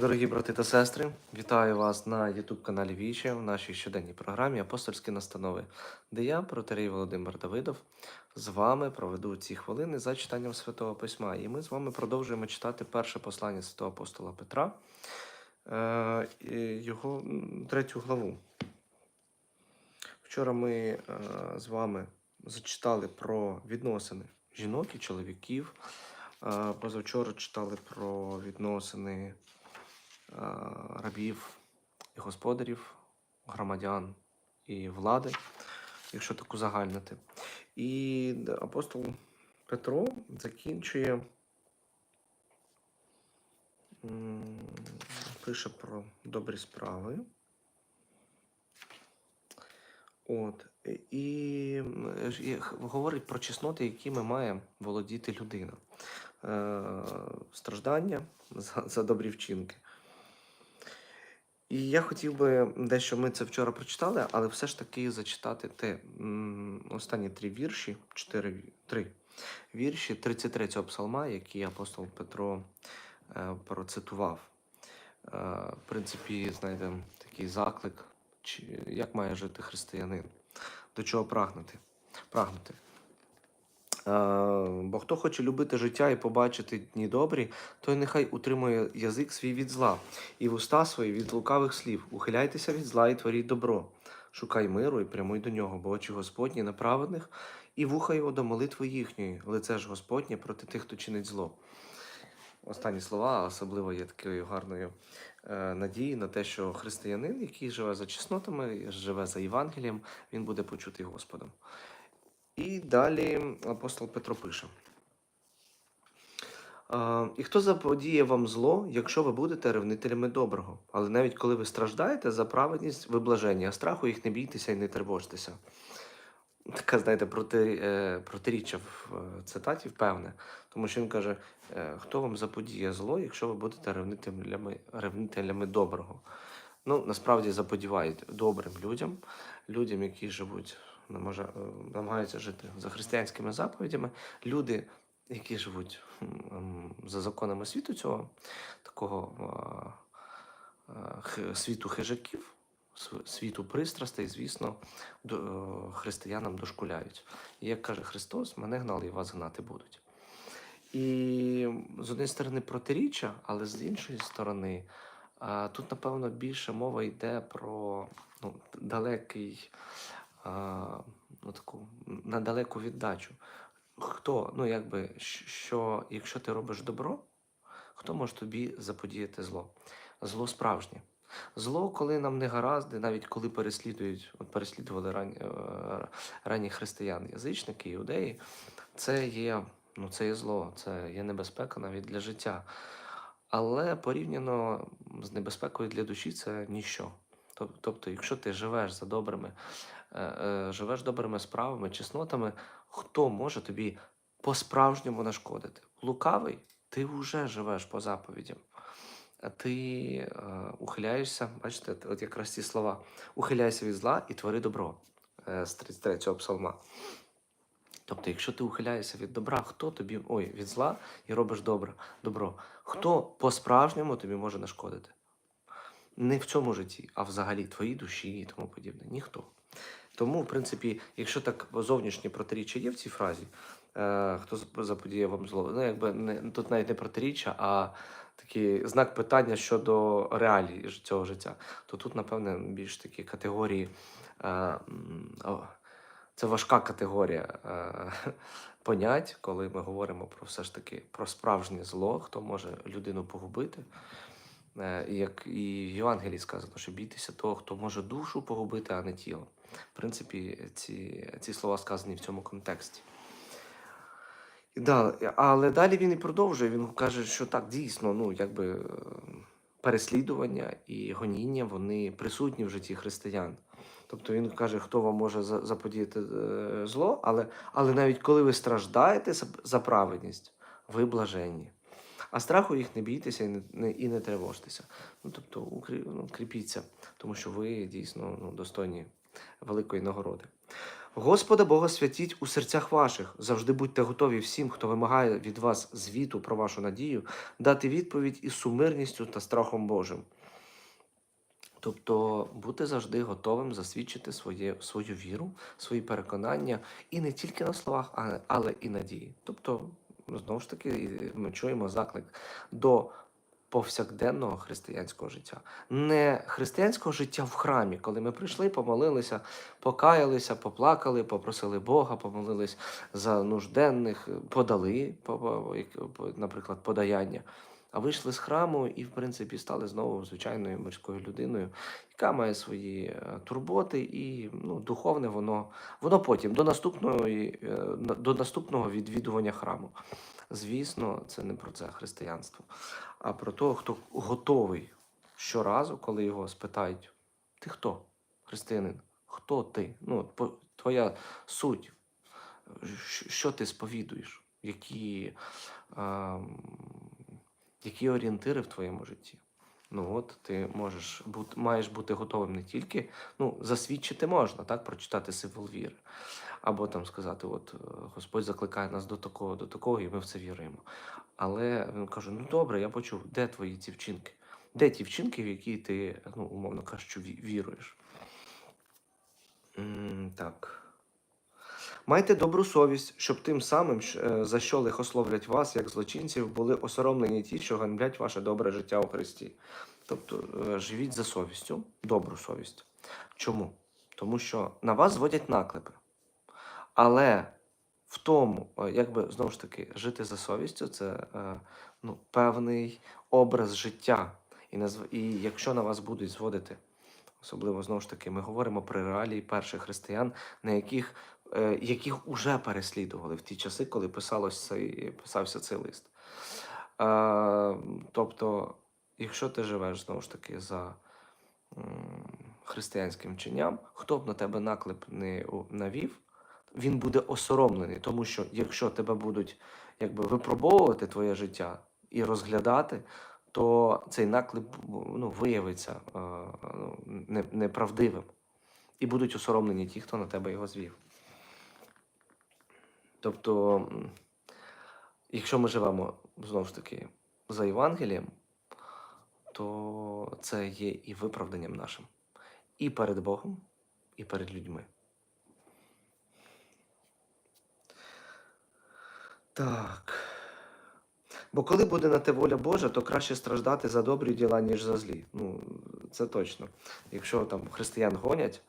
Дорогі брати та сестри, вітаю вас на youtube каналі Віче в нашій щоденній програмі Апостольські настанови, де я, протерей Володимир Давидов, з вами проведу ці хвилини за читанням Святого Письма. І ми з вами продовжуємо читати перше послання святого апостола Петра, е, його третю главу. Вчора ми е, з вами зачитали про відносини жінок і чоловіків. Е, Позавчора читали про відносини рабів і господарів, громадян і влади, якщо так узагальнити. І апостол Петро закінчує, пише про добрі справи. От. І, і говорить про чесноти, якими має володіти людина. Е, страждання за, за добрі вчинки. І я хотів би дещо ми це вчора прочитали, але все ж таки зачитати те останні три вірші, чотири три вірші 33-го псалма, які апостол Петро е, процитував. Е, в принципі, знаєте, такий заклик, чи, як має жити християнин, до чого прагнути. прагнути. Бо хто хоче любити життя і побачити дні добрі, той нехай утримує язик свій від зла, і вуста свої від лукавих слів. Ухиляйтеся від зла і творіть добро. Шукай миру і прямуй до нього, бо очі Господні на праведних, і вуха його до молитви їхньої, лице ж Господнє проти тих, хто чинить зло. Останні слова особливо є такою гарною е, надією на те, що християнин, який живе за чеснотами, живе за Євангелієм, він буде почутий Господом. І далі апостол Петро пише. І хто заподіє вам зло, якщо ви будете ревнителями доброго? Але навіть коли ви страждаєте за праведність, ви блаженні, а страху їх не бійтеся і не тривожтеся. Така, знаєте, е, протиріччя в е, цитаті впевне. Тому що він каже: е, хто вам заподіє зло, якщо ви будете ревнителями, ревнителями доброго? Ну, насправді заподівають добрим людям, людям, які живуть, намаже- е, намагаються жити за християнськими заповідями, люди, які живуть за законами світу цього, такого світу хижаків, світу пристрастей, звісно, е, християнам дошкуляють. І як каже Христос, мене гнали і вас гнати будуть. І з однієї сторони протиріччя, але з іншої сторони, тут, напевно, більше мова йде про ну, далекий, ну, таку на далеку віддачу. Хто, ну якби, що якщо ти робиш добро, хто може тобі заподіяти зло? Зло справжнє. Зло, коли нам не гаразди, навіть коли переслідують, от переслідували ранні, е, ранні християн, язичники, іудеї, це є, ну, це є зло, це є небезпека навіть для життя. Але порівняно з небезпекою для душі це ніщо. Тобто, якщо ти живеш за добрими, е, е, живеш добрими справами, чеснотами, хто може тобі по-справжньому нашкодити? Лукавий, ти вже живеш по заповідям. Ти е, ухиляєшся, бачите, от якраз ці слова: ухиляйся від зла і твори добро з 33-го псалма. Тобто, якщо ти ухиляєшся від добра, хто тобі ой, від зла і робиш добре, добро, хто по-справжньому тобі може нашкодити? Не в цьому житті, а взагалі твоїй душі і тому подібне. Ніхто. Тому, в принципі, якщо так зовнішнє протиріччя є в цій фразі, е, хто заподіє вам зло, ну якби не тут навіть не протиріччя, а такий знак питання щодо реалій цього життя, то тут, напевне, більш такі категорії. Е, о, це важка категорія е, понять, коли ми говоримо про все ж таки про справжнє зло, хто може людину погубити. Е, як і в Євангелії сказано, що бійтеся того, хто може душу погубити, а не тіло. В принципі, ці, ці слова сказані в цьому контексті. І да, але далі він і продовжує. Він каже, що так дійсно, ну якби е, переслідування і гоніння вони присутні в житті християн. Тобто він каже, хто вам може заподіяти е, зло, але, але навіть коли ви страждаєте за- праведність, ви блаженні. А страху їх не бійтеся і не, не, і не тривожтеся. Ну, тобто укрі, ну, кріпіться, тому що ви дійсно ну, достойні великої нагороди. Господа Бога святіть у серцях ваших. Завжди будьте готові всім, хто вимагає від вас звіту про вашу надію, дати відповідь із сумирністю та страхом Божим. Тобто бути завжди готовим засвідчити своє, свою віру, свої переконання і не тільки на словах, а- але і на дії. Тобто, знову ж таки, ми чуємо заклик до повсякденного християнського життя, не християнського життя в храмі, коли ми прийшли, помолилися, покаялися, поплакали, попросили Бога, помолились за нужденних, подали, наприклад, подаяння. А вийшли з храму і, в принципі, стали знову звичайною мирською людиною, яка має свої е, турботи, і ну, духовне воно, воно потім до наступної, е, до наступного відвідування храму. Звісно, це не про це християнство, а про того, хто готовий щоразу, коли його спитають: ти хто? Християнин? Хто ти? Ну, твоя суть, що ти сповідуєш, які, які орієнтири в твоєму житті. Ну от ти можеш бути, маєш бути готовим не тільки ну, засвідчити можна, так, прочитати символ віри. Або там сказати, от е, Господь закликає нас до такого, до такого, і ми в це віруємо. Але він каже: ну добре, я почув, де твої ці вчинки? Де ті вчинки, в які ти, ну, умовно кажучи, ві- віруєш? М, Так. Майте добру совість, щоб тим самим, е, за що лихословлять вас, як злочинців, були осоромлені ті, що ганьблять ваше добре життя у Христі. Тобто е, живіть за совістю, добру совість. Чому? Тому що на вас зводять наклепи. Але в тому, е, якби знову ж таки, жити за совістю це ну, певний образ життя. І, назв... і якщо на вас будуть зводити, особливо знову ж таки, ми говоримо про реалії перших християн, на яких, яких уже переслідували в ті часи, коли писалось цей, писався цей лист. Е, тобто, якщо ти живеш знову ж таки за християнським вченням, хто б на тебе наклеп не навів, він буде осоромлений, тому що якщо тебе будуть якби випробовувати твоє життя і розглядати, то цей наклеп ну, виявиться е, ну, неправдивим. І будуть осоромлені ті, хто на тебе його звів. Тобто, якщо ми живемо знову ж таки за Євангелієм, то це є і виправданням нашим, і перед Богом, і перед людьми. Так. Бо коли буде на те воля Божа, то краще страждати за добрі діла, ніж за злі. Ну, це точно. Якщо там християн гонять,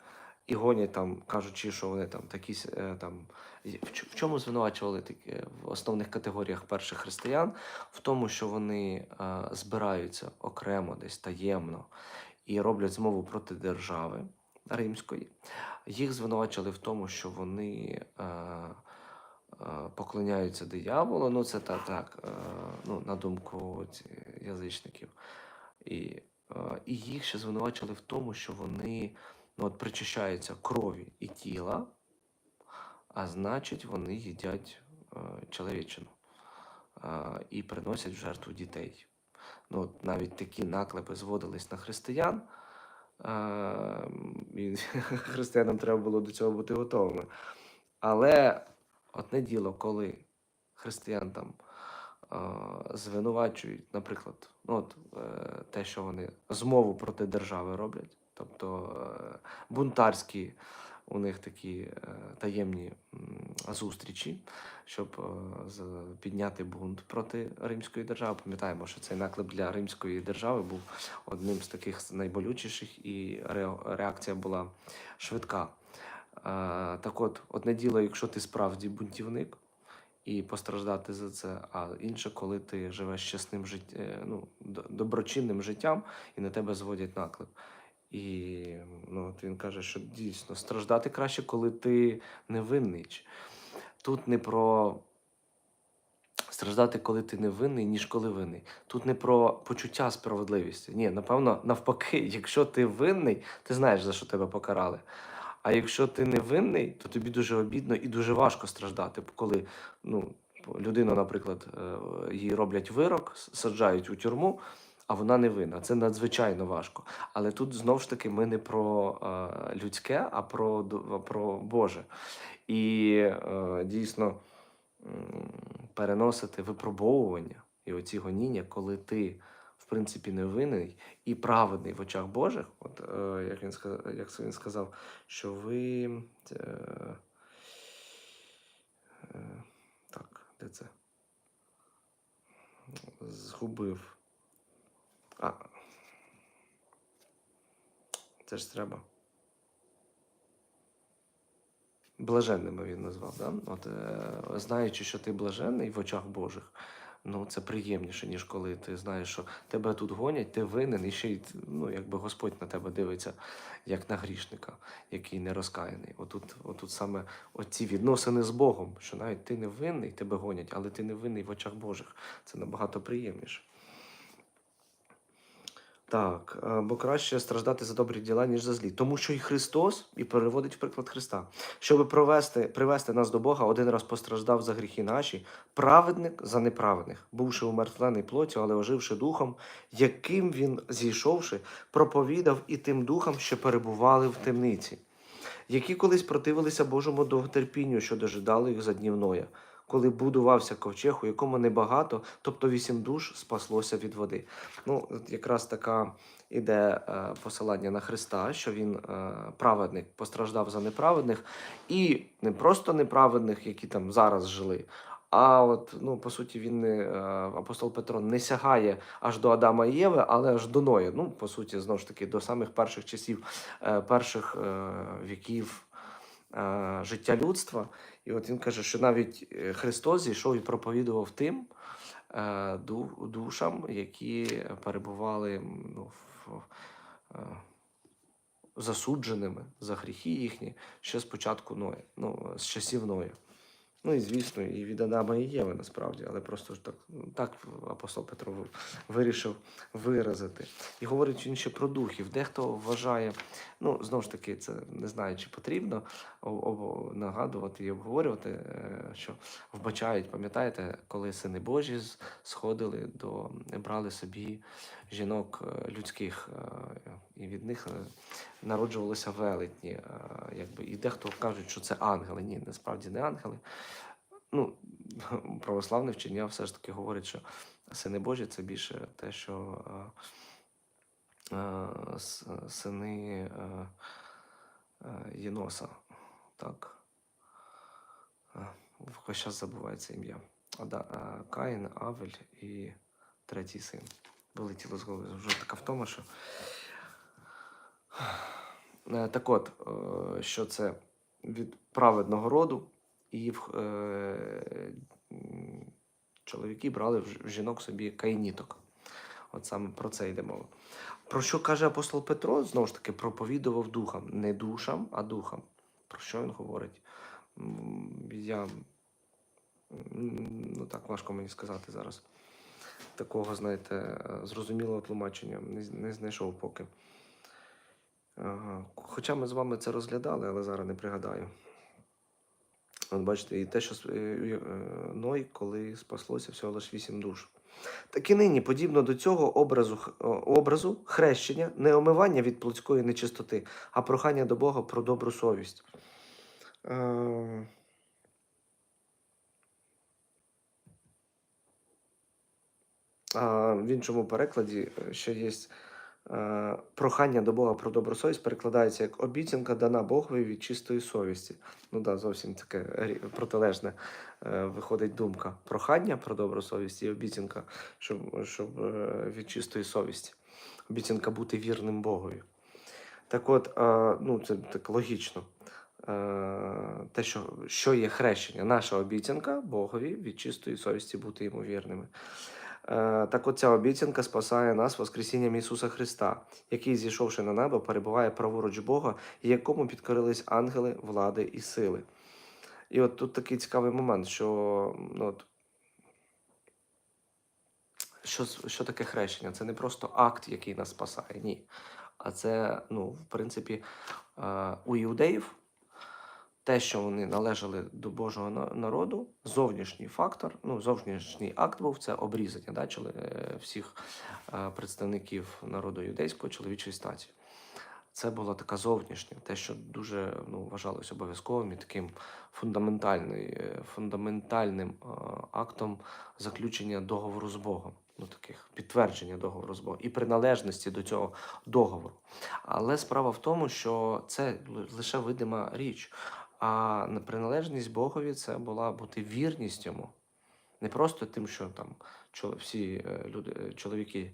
і гонять там, кажучи, що вони там такі е, там. В чому звинувачували таке в основних категоріях перших християн? В тому, що вони е, збираються окремо, десь таємно і роблять змову проти держави римської. Їх звинувачили в тому, що вони. Е, е, поклоняються дияволу. Ну, це так, так е, ну, на думку язичників. І, е, і їх ще звинувачили в тому, що вони от, причащаються крові і тіла, а значить, вони їдять е, чоловічину е, і приносять в жертву дітей. Ну, от навіть такі наклепи зводились на християн. е, І християнам треба було до цього бути готовими. Але одне діло, коли християн там е, звинувачують, наприклад, ну, от, е, те, що вони змову проти держави роблять, тобто е, бунтарські у них такі е, таємні зустрічі, щоб е, підняти бунт проти римської держави. Пам'ятаємо, що цей наклеп для римської держави був одним з таких найболючіших, і реакція була швидка. Так от, одне діло, якщо ти справді бунтівник і постраждати за це, а інше, коли ти живеш чесним життям, ну, доброчинним життям, і на тебе зводять наклеп. І ну, от він каже, що дійсно страждати краще, коли ти невинний. Тут не про страждати, коли ти невинний, ніж коли винний. Тут не про почуття справедливості. Ні, напевно, навпаки, якщо ти винний, ти знаєш, за що тебе покарали. А якщо ти не винний, то тобі дуже обідно і дуже важко страждати, коли ну, людину, наприклад, е, їй роблять вирок, саджають у тюрму, а вона не винна. Це надзвичайно важко. Але тут знову ж таки ми не про е, людське, а про, про Боже. І е, дійсно переносити випробовування і оці гоніння, коли ти, в принципі, не винний і праведний в очах Божих, от е, як він сказав, як він сказав, що ви. Е, е, так, де це? Згубив. А. Це ж треба. Блаженними він назвав, да? От, е, знаючи, що ти блаженний в очах Божих, ну це приємніше, ніж коли ти знаєш, що тебе тут гонять, ти винен, і ще й ну, якби Господь на тебе дивиться, як на грішника, який не розкаяний. Отут, отут саме оці відносини з Богом, що навіть ти не винний, тебе гонять, але ти не винний в очах Божих. Це набагато приємніше. Так, бо краще страждати за добрі діла, ніж за злі. Тому що і Христос, і переводить в приклад Христа, щоб провести, привести нас до Бога, один раз постраждав за гріхи наші, праведник за неправедних, бувши умертвлений плоттю, але оживши духом, яким він, зійшовши, проповідав і тим духам, що перебували в темниці, які колись противилися Божому довготерпінню, що дожидали їх за днів Ноя, коли будувався ковчег, у якому небагато, тобто вісім душ спаслося від води. Ну, якраз така іде е, посилання на Христа, що він е, праведник постраждав за неправедних, і не просто неправедних, які там зараз жили. А от, ну, по суті, він не е, апостол Петро не сягає аж до Адама і Єви, але аж до Ноя. Ну, по суті, знову ж таки, до самих перших часів, перших віків життя людства. І от він каже, що навіть е, Христос зійшов і проповідував тим е, душам, які перебували ну, в, е, засудженими за гріхи їхні ще з початку Ноя, ну, з часів Ноя. Ну і звісно, і від Адама і Єви насправді, але просто ж так, так апостол Петро вирішив виразити. І говорить він ще про духів. Дехто вважає, ну знову ж таки, це не знаю, чи потрібно нагадувати і обговорювати, е, що вбачають, пам'ятаєте, коли сини Божі сходили до брали собі жінок е, людських, е, і від них е, народжувалися велетні. е, Якби. І дехто кажуть, що це ангели. Ні, насправді не ангели. Ну, православне вчення все ж таки говорить, що сини Божі це більше те, що е, сини Єноса. Так. Е, Хоч забувається ім'я. Ада, е, Каїн, Авель і третій син. Вилетіло з голови. Вже така втома, що. Е, Так от, е, що це від праведного роду, і е, чоловіки брали в жінок собі кайніток. От саме про це йде мова. Про що каже апостол Петро? Знову ж таки, проповідував духам, не душам, а духам. Про що він говорить? Я ну так важко мені сказати зараз. Такого, знаєте, зрозумілого тлумачення не знайшов поки. Хоча ми з вами це розглядали, але зараз не пригадаю. От бачите, і те, що е, е, Ной, коли спаслося всього лише вісім душ. Так і нині, подібно до цього образу, образу хрещення, не омивання від плотської нечистоти, а прохання до Бога про добру совість. Е, А в іншому перекладі е, ще є прохання до Бога про добру совість, перекладається як обіцянка дана Богові від чистої совісті. Ну да, зовсім таке протилежне е, виходить думка. Прохання про добру совість і обіцянка, щоб, щоб е, від чистої совісті. Обіцянка бути вірним Богові. Так от, е, ну це так логічно. Е, Те, що, що є хрещення, наша обіцянка Богові від чистої совісті бути йому вірними. Е, Так оця обіцянка спасає нас Воскресінням Ісуса Христа, який, зійшовши на небо, перебуває праворуч Бога, якому підкорились ангели, влади і сили. І от тут такий цікавий момент, що ну, от, що, що таке хрещення? Це не просто акт, який нас спасає, ні. А це, ну, в принципі, е, у іудеїв те, що вони належали до Божого на- народу, зовнішній фактор, ну, зовнішній акт був це обрізання да, е, всіх е, представників народу юдейського чоловічої статі. Це була така зовнішня, те, що дуже ну, вважалось обов'язковим і таким е, фундаментальним актом заключення договору з Богом, ну таких підтвердження договору з Богом і приналежності до цього договору. Але справа в тому, що це лише видима річ. А приналежність Богові це була бути вірність йому. Не просто тим, що там всі е, люди, е, чоловіки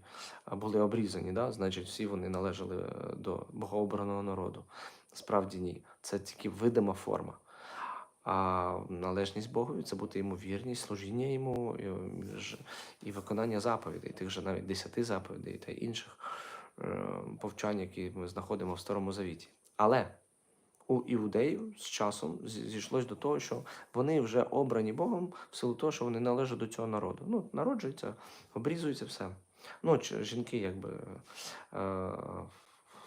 були обрізані, да? значить, всі вони належали е, до богообраного народу. Справді ні. Це тільки видима форма. А належність Богові це бути йому вірність, служіння йому і, виконання заповідей, тих же навіть десяти заповідей та інших е, повчань, які ми знаходимо в Старому Завіті. Але у іудеїв з часом зійшлось до того, що вони вже обрані Богом в силу того, що вони належать до цього народу. Ну, народжуються, обрізуються все. Ну, жінки, якби е,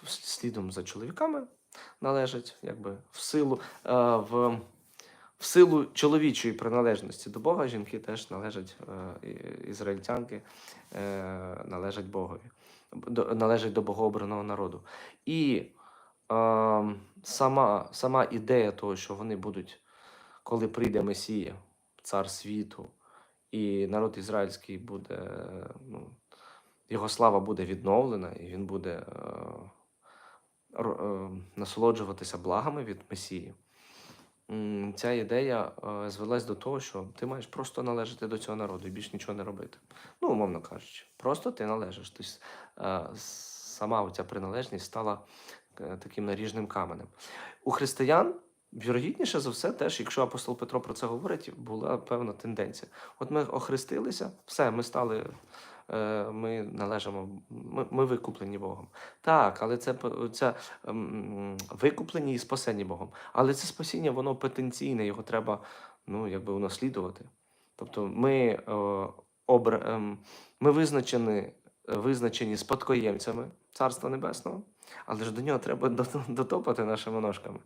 слідом за чоловіками належать, якби в силу е, в. В силу чоловічої приналежності до Бога жінки теж належать е, ізраїльтянки, е, належать Богові, належать до богообраного народу. І сама, сама ідея того, що вони будуть, коли прийде Месія, цар світу, і народ ізраїльський буде, ну, його слава буде відновлена, і він буде е, е, насолоджуватися благами від Месії. Ця ідея е, звелась до того, що ти маєш просто належати до цього народу і більш нічого не робити. Ну, умовно кажучи, просто ти належиш. Тобто, е, сама оця приналежність стала таким наріжним каменем. У християн, вірогідніше за все, теж, якщо апостол Петро про це говорить, була певна тенденція. От ми охрестилися, все, ми стали. е, Ми належимо, ми, ми викуплені Богом. Так, але це, це ем, викуплені і спасені Богом. Але це спасіння, воно потенційне, його треба ну, якби унаслідувати. Тобто ми, е, обра, ем, ми визначені, визначені спадкоємцями Царства Небесного, але ж до нього треба до- дотопати нашими ножками,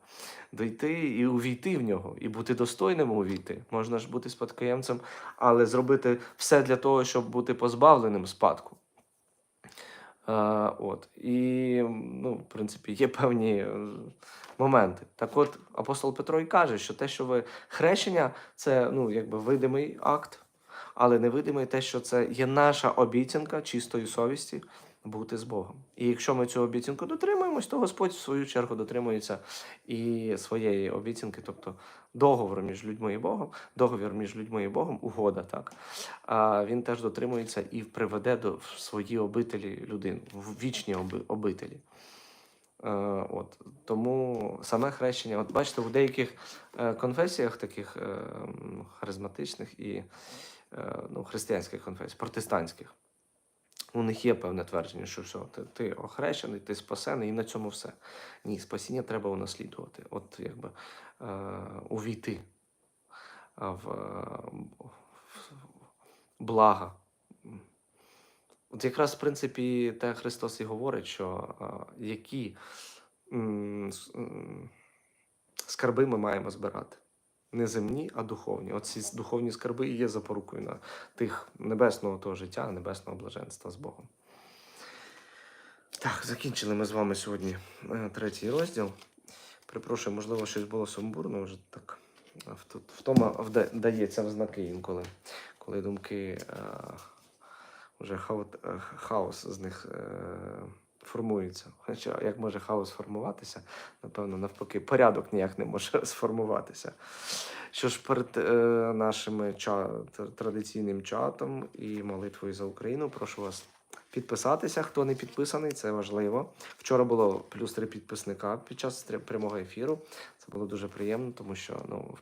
дойти і увійти в нього, і бути достойним увійти. Можна ж бути спадкоємцем, але зробити все для того, щоб бути позбавленим спадку. Е, от. І, ну, в принципі, є певні е, моменти. Так от, апостол Петро і каже, що те, що ви хрещення, це ну, якби видимий акт, але невидимий те, що це є наша обіцянка чистої совісті бути з Богом. І якщо ми цю обіцянку дотримуємось, то Господь в свою чергу дотримується і своєї обіцянки, тобто договору між людьми і Богом, договір між людьми і Богом, угода, так. А він теж дотримується і приведе до свої обителі людин, в вічні оби- обителі. Е, от. Тому саме хрещення, от бачите, в деяких е, конфесіях, таких е, харизматичних і ну, християнських конфесій, протестантських, у них є певне твердження, що все, ти, ти охрещений, ти спасений, і на цьому все. Ні, спасіння треба унаслідувати, от якби е, увійти в, е, в блага. От якраз, в принципі, те Христос і говорить, що а, які скарби ми маємо збирати. Не земні, а духовні. Оці духовні скарби і є запорукою на тих небесного того життя, небесного блаженства з Богом. Так, закінчили ми з вами сьогодні е, третій розділ. Перепрошую, можливо, щось було сумбурно, вже так втома вда- дається в знаки інколи, коли думки е, вже хаот, е, хаос з них е, формується. Хоча як може хаос формуватися? Напевно, навпаки, порядок ніяк не може сформуватися. Що ж перед е, нашим ча, традиційним чатом і молитвою за Україну, прошу вас підписатися, хто не підписаний, це важливо. Вчора було плюс три підписника під час прямого ефіру. Це було дуже приємно, тому що ну,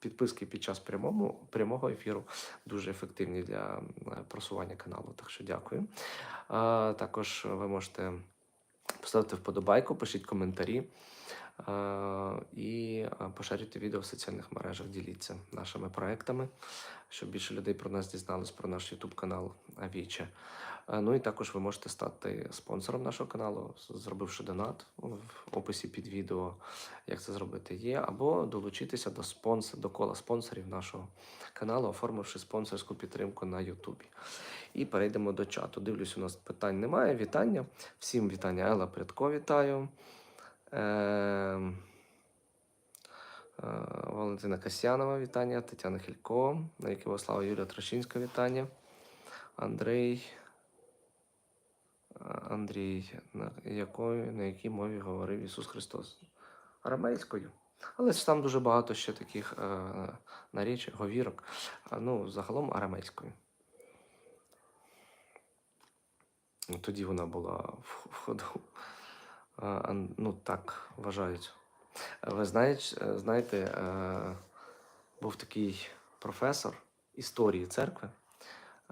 підписки під час прямому, прямого ефіру дуже ефективні для е, просування каналу. Так що дякую. Також ви можете поставити вподобайку, пишіть коментарі. е, І е, поширюйте відео в соціальних мережах, діліться нашими проектами, щоб більше людей про нас дізнались, про наш YouTube канал Авіче. Ну і також ви можете стати спонсором нашого каналу, зробивши донат в описі під відео, як це зробити є, або долучитися до спонсор, до кола спонсорів нашого каналу, оформивши спонсорську підтримку на Ютубі. І перейдемо до чату. Дивлюсь, у нас питань немає. Вітання. Всім вітання. Елла Прядко вітаю. Ем, е, Валентина Касьянова, вітання. Тетяна Хілько, на якого слава Юлія Трощинська, вітання. Андрій. Андрій, на якої, на якій мові говорив Ісус Христос? Арамейською. Але ж там дуже багато ще таких е, наречій, говірок. Ну, загалом арамейською. Ну, Тоді вона була в, ходу. А, ну, так вважають. Ви знаєте, знаєте, е, був такий професор історії церкви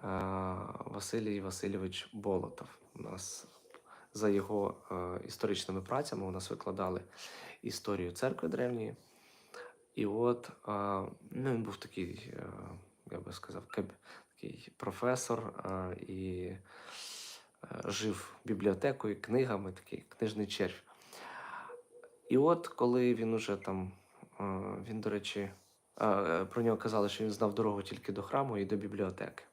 Василій Васильович Болотов. У нас за його е, історичними працями у нас викладали історію церкви древньої. І от е, ну, він був такий, е, я би сказав, такий професор і жив бібліотекою, книгами, такий книжний червь. І от коли він уже там, він, до речі, про нього казали, що він знав дорогу тільки до храму і до бібліотеки.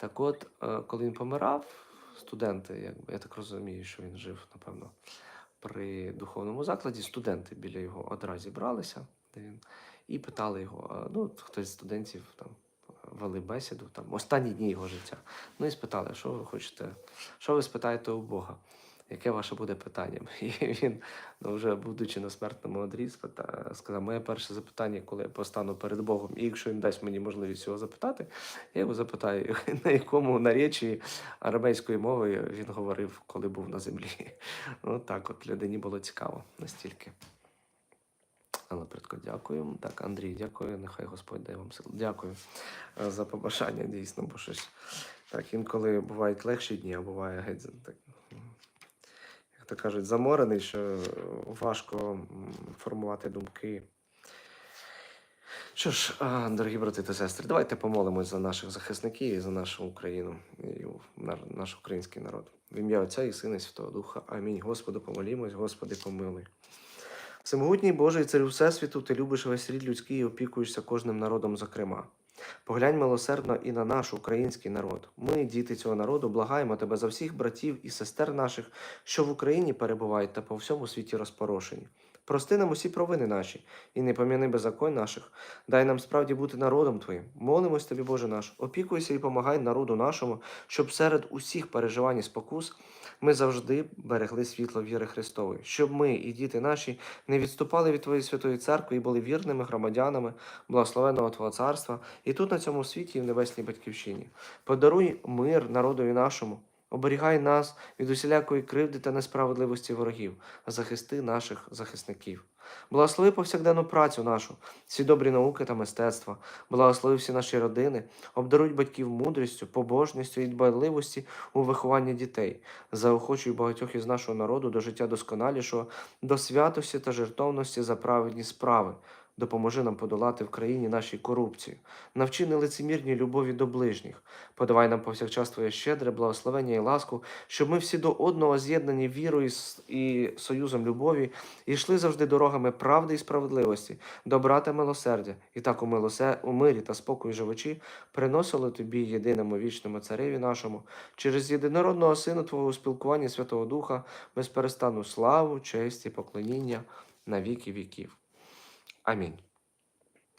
Так от, е, коли він помирав, студенти, якби, я так розумію, що він жив, напевно, при духовному закладі, студенти біля його одразу бралися, де він, і питали його, ну, хтось з студентів там вели бесіду, там, останні дні його життя. Ну і спитали, що ви хочете, що ви спитаєте у Бога? Яке ваше буде питання? І він, ну, вже будучи на смертному одрі, сказав: моє перше запитання, коли я постану перед Богом, і якщо він дасть мені можливість його запитати, я його запитаю, на якому наречі арамейської мови він говорив, коли був на землі. Ну так, от людині було цікаво настільки. Але предко, дякую. Так, Андрій, дякую. Нехай Господь дає вам сил. Дякую е, за побажання, дійсно, бо щось так інколи бувають легші дні, а буває геть так, то кажуть, заморений, що важко формувати думки. Що ж, дорогі брати та сестри, давайте помолимось за наших захисників і за нашу Україну і наш український народ. В ім'я Отця і Сина і Святого Духа. Амінь. Господу помолімось, Господи, помилуй. Всемогутній Божий царю Всесвіту, ти любиш весь рід людський і опікуєшся кожним народом, зокрема. Поглянь милосердно і на наш український народ. Ми, діти цього народу, благаємо тебе за всіх братів і сестер наших, що в Україні перебувають та по всьому світі розпорошені. Прости нам усі провини наші, і не пом'яни беззаконь наших. Дай нам справді бути народом Твоїм. Молимось тобі, Боже наш, опікуйся і помагай народу нашому, щоб серед усіх переживань і спокус ми завжди берегли світло віри Христової, щоб ми і діти наші не відступали від Твоєї святої церкви і були вірними громадянами благословенного Твого царства і тут на цьому світі, і в небесній батьківщині. Подаруй мир народові нашому. Оберігай нас від усілякої кривди та несправедливості ворогів, захисти наших захисників. Благослови повсякденну працю нашу, всі добрі науки та мистецтва, благослови всі наші родини, обдаруй батьків мудрістю, побожністю і дбайливості у вихованні дітей, заохочуй багатьох із нашого народу до життя досконалішого, до святості та жертовності за праведні справи. Допоможи нам подолати в країні нашій корупцію, навчи нелицемірній любові до ближніх, подавай нам повсякчас Твоє щедре, благословення і ласку, щоб ми всі до одного з'єднані вірою і союзом любові, йшли завжди дорогами правди і справедливості, добра та милосердя, і так у, милосе, у мирі та спокої живучі приносили Тобі єдиному вічному цареві нашому, через єдинородного Сина Твого у спілкуванні Святого Духа, безперестанну славу, честь і поклоніння на віки віків. Амінь.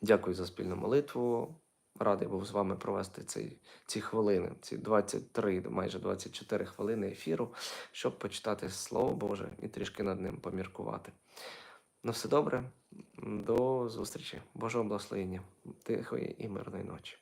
Дякую за спільну молитву. Радий був з вами провести ці, ці хвилини, ці 23, майже 24 хвилини ефіру, щоб почитати Слово Боже і трішки над ним поміркувати. На все добре, до зустрічі. Божого благословення, тихої і мирної ночі.